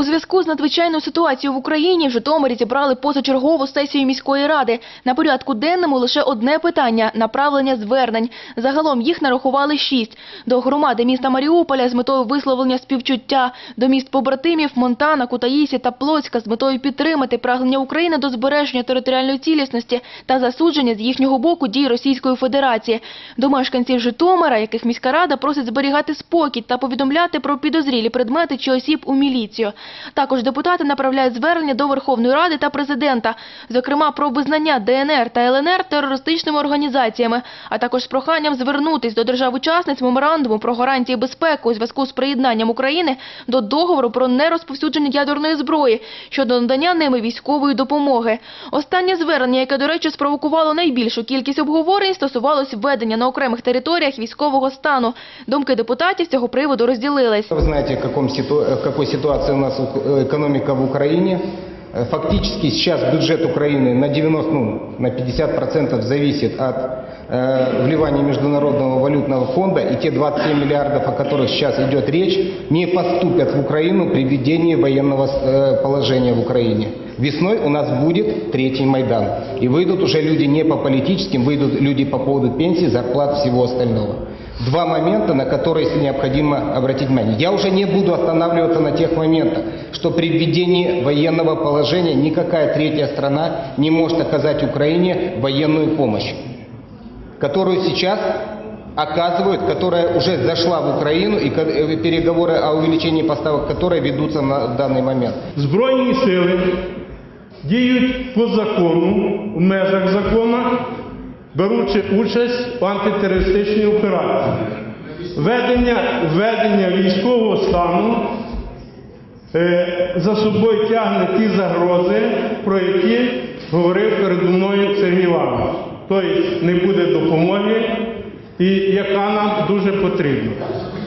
У зв'язку з надзвичайною ситуацією в Україні в Житомирі зібрали позачергову сесію міської ради. На порядку денному лише одне питання – направлення звернень. Загалом їх нарахували шість. До громади міста Маріуполя з метою висловлення співчуття, до міст побратимів Монтана, Кутаїсі та Плоцька з метою підтримати прагнення України до збереження територіальної цілісності та засудження з їхнього боку дій Російської Федерації. До мешканців Житомира, яких міська рада просить зберігати спокій та повідомляти про підозрілі предмети чи осіб у міліцію. Також депутати направляють звернення до Верховної Ради та президента, зокрема про визнання ДНР та ЛНР терористичними організаціями, а також з проханням звернутись до держав-учасниць меморандуму про гарантії безпеки у зв'язку з приєднанням України до договору про нерозповсюдження ядерної зброї щодо надання ними військової допомоги. Останнє звернення, яке, до речі, спровокувало найбільшу кількість обговорень, стосувалось введення на окремих територіях військового стану. Думки депутатів з цього приводу розділились. Вы знаете, в, каком ситу- в у нас экономика в Украине. Э, Фактически сейчас бюджет Украины на 90, ну, на 50% зависит от э, вливания Международного валютного фонда, и те 27 миллиардов, о которых сейчас идет речь, не поступят в Украину при введении военного э, положения в Украине. Весной у нас будет третий Майдан. И выйдут уже люди не по политическим, выйдут люди по поводу пенсий, зарплат, всего остального. Два момента, на которые необходимо обратить внимание. Я уже не буду останавливаться на тех моментах, что при введении военного положения никакая третья страна не может оказать Украине военную помощь, которую сейчас оказывают, которая уже зашла в Украину и э, переговоры о увеличении поставок которой ведутся на данный момент. Збройні сили діють по закону, в межах закону, беручи участь в антитерористичній операції. Ведення, ведення військового стану е, за собою тягне ті загрози, про які говорив передо мною Сергій Іванович. Тобто не буде допомоги, і яка нам дуже потрібна.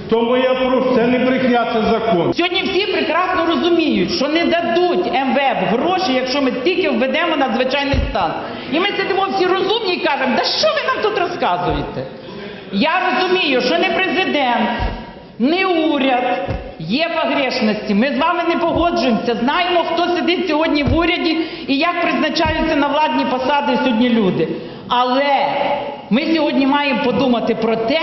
Тому я прошу, це не брехня, це закон. Сьогодні всі прекрасно розуміють, що не дадуть МВФ гроші, якщо ми тільки введемо надзвичайний стан. І ми сидимо всі розумні і кажемо, да що ви нам тут розказуєте? Я розумію, що не президент, не уряд є погрешності. Ми з вами не погоджуємося. Знаємо, хто сидить сьогодні в уряді і як призначаються на владні посади сьогодні люди. Але ми сьогодні маємо подумати про те,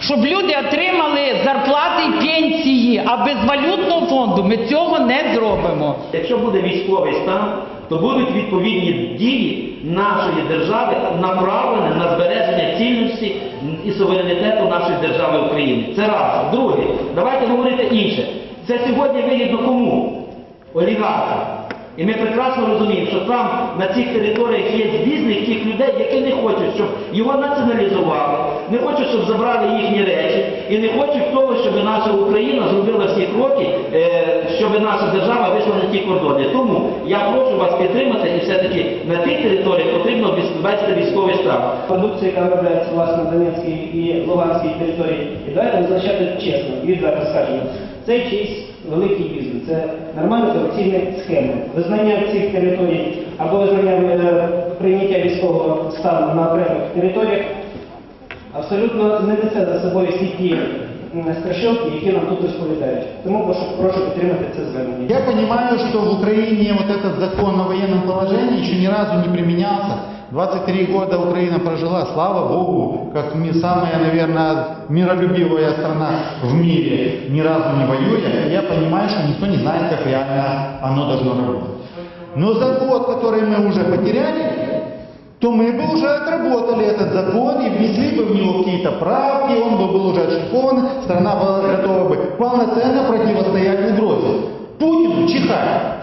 щоб люди отримали зарплати і пенсії, а без валютного фонду ми цього не зробимо. Якщо буде військовий стан, то будуть відповідні дії нашої держави направлені на збереження цінності і суверенітету нашої держави України. Це раз. Друге, давайте говорити інше. Це сьогодні вигідно кому? Олігархам. І ми прекрасно розуміємо, що там на цих територіях є бізнес тих людей, які не хочуть, щоб його націоналізували, не хочуть, щоб забрали їхні речі, і не хочуть того, щоб наша Україна зробила всі кроки, е, щоб наша держава вийшла на ті кордони. Тому я прошу вас підтримати і все-таки на тих територіях потрібно ввести військовий стан. продукція, яка виробляється власне на Донецькій і Луганській території. І давайте визначати чесно, відверто скажемо. Це чийсь великий бізнес, це нормальна корупційна схема. Визнання цих територій або визнання е, прийняття військового стану на окремих територіях абсолютно не несе за собою всі ті м, страшилки, які нам тут розповідають. Тому прошу, прошу підтримати це звернення. Я понимаю, что в Украине вот этот закон о военном положении еще ни разу не применялся. 23 года Украина прожила, слава Богу, как ми- самая, наверное, миролюбивая страна в мире, ни разу не воюя. Я понимаю, что никто не знает, как реально оно должно работать. Но за год, который мы уже потеряли, то мы бы уже отработали этот закон и внесли бы в него какие-то правки, он бы был уже отшлифован, страна была готова бы полноценно противостоять угрозе. Путину чихать.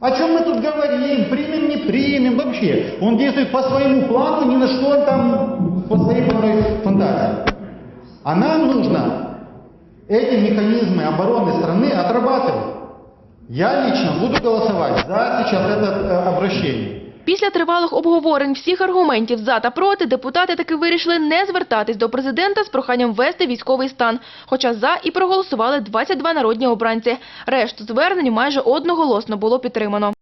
О чем мы тут говорим? Примем, не примем вообще. Он действует по своему плану, ни на что он там по своей фантазии. А нам нужно эти механизмы обороны страны отрабатывать. Я лично буду голосовать за сейчас это э, обращение. Після тривалих обговорень всіх аргументів за та проти депутати таки вирішили не звертатись до президента з проханням ввести військовий стан. Хоча за і проголосували 22 народні обранці. Решту звернень майже одноголосно було підтримано.